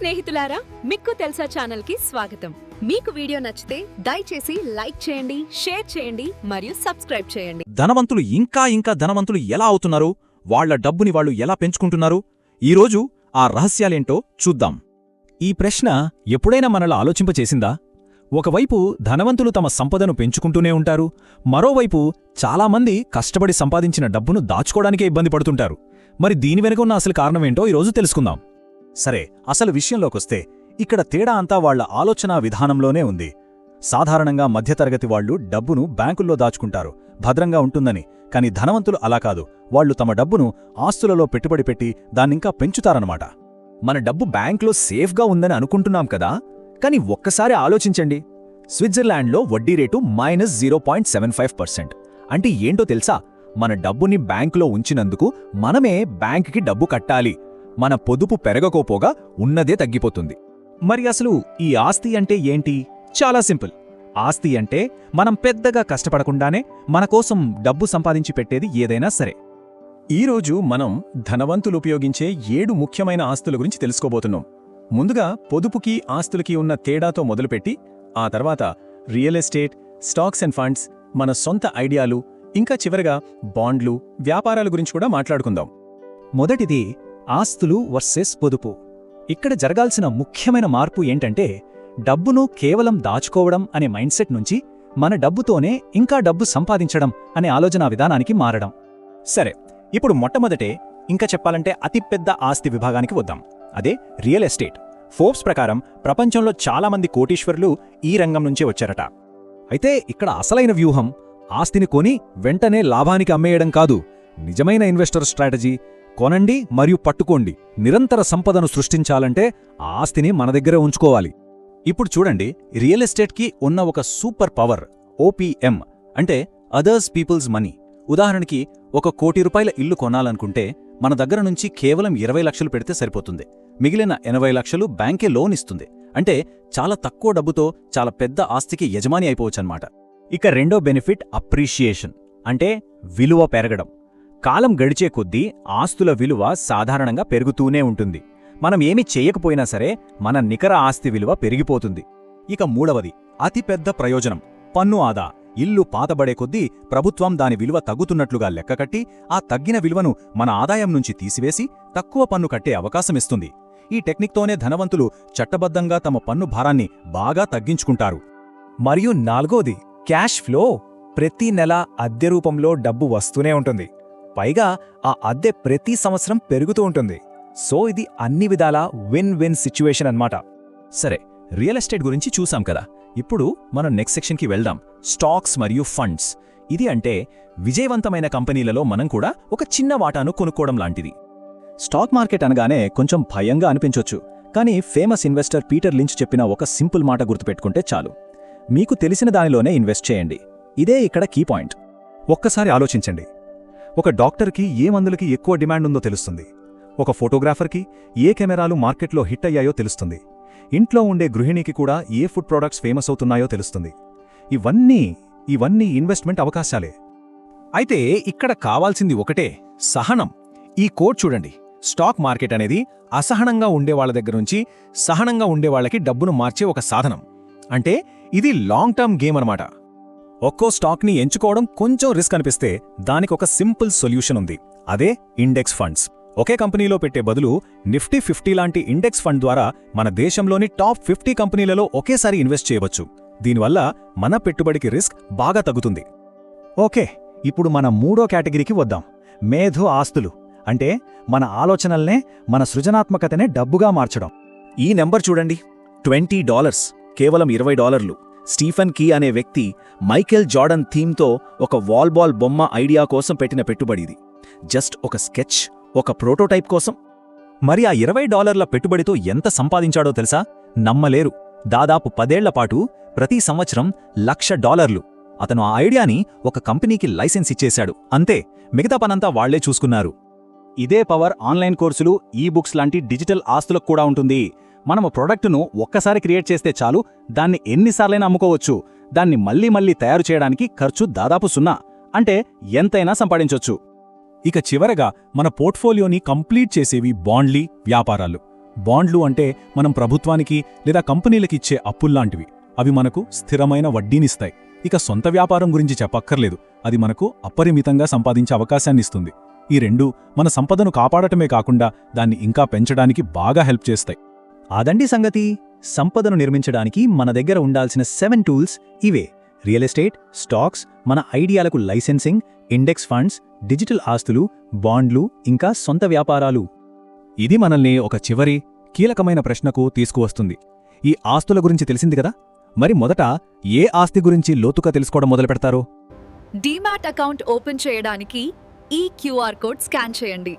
స్నేహితులారా మిక్కు తెలుసా ఛానల్కి స్వాగతం. మీకు వీడియో నచ్చితే దయచేసి లైక్ చేయండి షేర్ చేయండి మరియు సబ్స్క్రైబ్ చేయండి. ధనవంతులు ఇంకా ఇంకా ధనవంతులు ఎలా అవుతున్నారు? వాళ్ళ డబ్బుని వాళ్ళు ఎలా పెంచుకుంటున్నారు? ఈరోజు ఆ రహస్యాలేంటో చూద్దాం. ఈ ప్రశ్న ఎప్పుడైనా మనలా ఆలోచింపచేసిందా? ఒకవైపు ధనవంతులు తమ సంపదను పెంచుకుంటూనే ఉంటారు మరోవైపు చాలామంది కష్టపడి సంపాదించిన డబ్బును దాచుకోవడానికే ఇబ్బంది పడుతుంటారు. మరి దీని వెనుక ఉన్న అసలు కారణమేంటో ఈరోజు తెలుసుకుందాం. సరే అసలు విషయంలోకొస్తే ఇక్కడ తేడా అంతా వాళ్ళ ఆలోచనా విధానంలోనే ఉంది. సాధారణంగా మధ్యతరగతి వాళ్ళు డబ్బును బ్యాంకుల్లో దాచుకుంటారు. భద్రంగా ఉంటుందని కాని ధనవంతులు అలా కాదు. వాళ్ళు తమ డబ్బును ఆస్తులలో పెట్టుబడి పెట్టి దాన్నింకా పెంచుతారనమాట మన డబ్బు బ్యాంక్లో సేఫ్గా ఉందని అనుకుంటున్నాం కదా? కానీ ఒక్కసారి ఆలోచించండి. స్విట్జర్లాండ్లో వడ్డీ rate minus zero point seven five percent. అంటే ఏంటో తెలుసా? మన డబ్బుని బ్యాంకులో ఉంచినందుకు మనమే బ్యాంకుకి డబ్బు కట్టాలి. మన పొదుపు పెరగకోపోగా ఉన్నదే తగ్గిపోతుంది. మరి అసలు ఈ ఆస్తి అంటే ఏంటి? చాలా సింపుల్. ఆస్తి అంటే మనం పెద్దగా కష్టపడకుండానే మన కోసం డబ్బు సంపాదించి పెట్టేది ఏదైనా సరే. ఈరోజు మనం ధనవంతులు ఉపయోగించే ఏడు ముఖ్యమైన ఆస్తుల గురించి తెలుసుకోబోతున్నాం. ముందుగా పొదుపుకి ఆస్తులకి ఉన్న తేడాతో మొదలుపెట్టి ఆ తర్వాత real estate stocks and funds మన సొంత ఐడియాలు ఇంకా చివరగా బాండ్లు వ్యాపారాల గురించి కూడా మాట్లాడుకుందాం. మొదటిది ఆస్తులు వర్సెస్ పొదుపు. ఇక్కడ జరగాల్సిన ముఖ్యమైన మార్పు ఏంటంటే డబ్బును కేవలం దాచుకోవడం అనే మైండ్సెట్ నుంచి మన డబ్బుతోనే ఇంకా డబ్బు సంపాదించడం అనే ఆలోచనా విధానానికి మారడం. సరే ఇప్పుడు మొట్టమొదటే ఇంకా చెప్పాలంటే అతిపెద్ద ఆస్తి విభాగానికి వద్దాం. అదే రియల్ ఎస్టేట్. ఫోర్బ్స్ ప్రకారం ప్రపంచంలో చాలామంది కోటీశ్వరులు ఈ రంగం నుంచే వచ్చారట. అయితే ఇక్కడ అసలైన వ్యూహం ఆస్తిని కొని వెంటనే లాభానికి అమ్మేయడం కాదు. నిజమైన ఇన్వెస్టర్ స్ట్రాటజీ కొనండి మరియు పట్టుకోండి. నిరంతర సంపదను సృష్టించాలంటే ఆ ఆస్తిని మన దగ్గరే ఉంచుకోవాలి. ఇప్పుడు చూడండి రియల్ ఎస్టేట్కి ఉన్న ఒక సూపర్ పవర్ ఓపీఎం అంటే అదర్స్ పీపుల్స్ మనీ. ఉదాహరణకి ఒక కోటి రూపాయల ఇల్లు కొనాలనుకుంటే మన దగ్గర నుంచి కేవలం ఇరవై లక్షలు పెడితే సరిపోతుంది. మిగిలిన ఎనభై లక్షలు బ్యాంకే లోన్ ఇస్తుంది. అంటే చాలా తక్కువ డబ్బుతో చాలా పెద్ద ఆస్తికి యజమాని అయిపోవచ్చన్నమాట. ఇక రెండో బెనిఫిట్ అప్రిషియేషన్ అంటే విలువ పెరగడం. కాలం గడిచే కొద్దీ ఆస్తుల విలువ సాధారణంగా పెరుగుతూనే ఉంటుంది. మనం ఏమి చేయకపోయినా సరే మన నికర ఆస్తి విలువ పెరిగిపోతుంది. ఇక మూడవది అతిపెద్ద ప్రయోజనం పన్ను ఆదా. ఇల్లు పాతబడే కొద్దీ ప్రభుత్వం దాని విలువ తగ్గుతున్నట్లుగా లెక్కకట్టి ఆ తగ్గిన విలువను మన ఆదాయం నుంచి తీసివేసి తక్కువ పన్ను కట్టే అవకాశమిస్తుంది. ఈ టెక్నిక్తోనే ధనవంతులు చట్టబద్ధంగా తమ పన్ను భారాన్ని బాగా తగ్గించుకుంటారు. మరియు నాలుగోది క్యాష్ ఫ్లో. ప్రతి నెల అద్దె రూపంలో డబ్బు వస్తూనే ఉంటుంది. పైగా ఆ అద్దె ప్రతి సంవత్సరం పెరుగుతూ ఉంటుంది. సో ఇది అన్ని విధాలా విన్ విన్ సిచ్యువేషన్ అన్నమాట. సరే రియల్ ఎస్టేట్ గురించి చూసాం కదా. ఇప్పుడు మనం నెక్స్ట్ సెక్షన్కి వెళ్దాం. స్టాక్స్ మరియు ఫండ్స్ ఇది అంటే విజయవంతమైన కంపెనీలలో మనం కూడా ఒక చిన్న వాటాను కొనుక్కోవడం లాంటిది. స్టాక్ మార్కెట్ అనగానే కొంచెం భయంగా అనిపించొచ్చు. కానీ ఫేమస్ ఇన్వెస్టర్ పీటర్ లించ్ చెప్పిన ఒక సింపుల్ మాట గుర్తుపెట్టుకుంటే చాలు. మీకు తెలిసిన దానిలోనే ఇన్వెస్ట్ చేయండి. ఇదే ఇక్కడ కీ పాయింట్ ఒక్కసారి ఆలోచించండి. ఒక డాక్టర్కి ఏ మందులకి ఎక్కువ డిమాండ్ ఉందో తెలుస్తుంది. ఒక ఫోటోగ్రాఫర్కి ఏ కెమెరాలు మార్కెట్లో హిట్ అయ్యాయో తెలుస్తుంది. ఇంట్లో ఉండే గృహిణికి కూడా ఏ ఫుడ్ ప్రోడక్ట్స్ ఫేమస్ అవుతున్నాయో తెలుస్తుంది. ఇవన్నీ ఇవన్నీ ఇన్వెస్ట్మెంట్ అవకాశాలే. అయితే ఇక్కడ కావాల్సింది ఒకటే సహనం. ఈ కోడ్ చూడండి. స్టాక్ మార్కెట్ అనేది అసహనంగా ఉండేవాళ్ళ దగ్గర నుంచి సహనంగా ఉండేవాళ్ళకి డబ్బును మార్చే ఒక సాధనం. అంటే ఇది లాంగ్ టర్మ్ గేమ్ అనమాట ఒక్కో స్టాక్ని ఎంచుకోవడం కొంచెం రిస్క్ అనిపిస్తే దానికి ఒక సింపుల్ సొల్యూషన్ ఉంది. అదే ఇండెక్స్ ఫండ్స్. ఒకే కంపెనీలో పెట్టే బదులు నిఫ్టీ ఫిఫ్టీ లాంటి ఇండెక్స్ ఫండ్ ద్వారా మన దేశంలోని టాప్ ఫిఫ్టీ కంపెనీలలో ఒకేసారి ఇన్వెస్ట్ చేయవచ్చు. దీనివల్ల మన పెట్టుబడికి రిస్క్ బాగా తగ్గుతుంది. ఓకే ఇప్పుడు మన మూడో కేటగిరీకి వద్దాం. మేధో ఆస్తులు. అంటే మన ఆలోచనల్నే మన సృజనాత్మకతనే డబ్బుగా మార్చడం. ఈ నెంబర్ చూడండి. Twenty dollars. కేవలం ఇరవై డాలర్లు. స్టీఫన్ కీ అనే వ్యక్తి మైకేల్ జార్డన్ థీమ్తో ఒక వాల్బాల్ బొమ్మ ఐడియా కోసం పెట్టిన పెట్టుబడిది. జస్ట్ ఒక స్కెచ్ ఒక ప్రోటోటైప్ కోసం. మరి ఆ ఇరవై డాలర్ల పెట్టుబడితో ఎంత సంపాదించాడో తెలుసా? నమ్మలేరు. దాదాపు పదేళ్ళపాటు ప్రతి సంవత్సరం లక్ష డాలర్లు. అతను ఆ ఐడియాని ఒక కంపెనీకి లైసెన్స్ ఇచ్చేశాడు. అంతే మిగతా పనంతా వాళ్ళే చూసుకున్నారు. ఇదే పవర్ ఆన్లైన్ కోర్సులు ఈ బుక్స్ లాంటి డిజిటల్ ఆస్తులకు కూడా ఉంటుంది. మనము ప్రొడక్టును ఒక్కసారి క్రియేట్ చేస్తే చాలు దాన్ని ఎన్నిసార్లైనా అమ్ముకోవచ్చు. దాన్ని మళ్ళీ మళ్ళీ తయారు చేయడానికి ఖర్చు దాదాపు సున్నా అంటే ఎంతైనా సంపాదించొచ్చు. ఇక చివరగా మన పోర్ట్ఫోలియోని కంప్లీట్ చేసేవి బాండ్లీ వ్యాపారాలు. బాండ్లు అంటే మనం ప్రభుత్వానికి లేదా కంపెనీలకిచ్చే అప్పుల్లాంటివి. అవి మనకు స్థిరమైన వడ్డీనిస్తాయి. ఇక సొంత వ్యాపారం గురించి చెప్పక్కర్లేదు. అది మనకు అపరిమితంగా సంపాదించే అవకాశాన్నిస్తుంది ఈ రెండు మన సంపదను కాపాడటమే కాకుండా దాన్ని ఇంకా పెంచడానికి బాగా హెల్ప్ చేస్తాయి. అదండి సంగతి. సంపదను నిర్మించడానికి మన దగ్గర ఉండాల్సిన సెవెన్ టూల్స్ ఇవే. రియల్ ఎస్టేట్ స్టాక్స్ మన ఐడియాలకు లైసెన్సింగ్ ఇండెక్స్ ఫండ్స్ డిజిటల్ ఆస్తులు బాండ్లు ఇంకా సొంత వ్యాపారాలు. ఇది మనల్ని ఒక చివరి కీలకమైన ప్రశ్నకు తీసుకువస్తుంది. ఈ ఆస్తుల గురించి తెలిసింది కదా? మరి మొదట ఏ ఆస్తి గురించి లోతుగా తెలుసుకోవడం మొదలుపెడతారు డీమాట్ అకౌంట్ ఓపెన్ చేయడానికి ఈ క్యూఆర్ కోడ్ స్కాన్ చేయండి.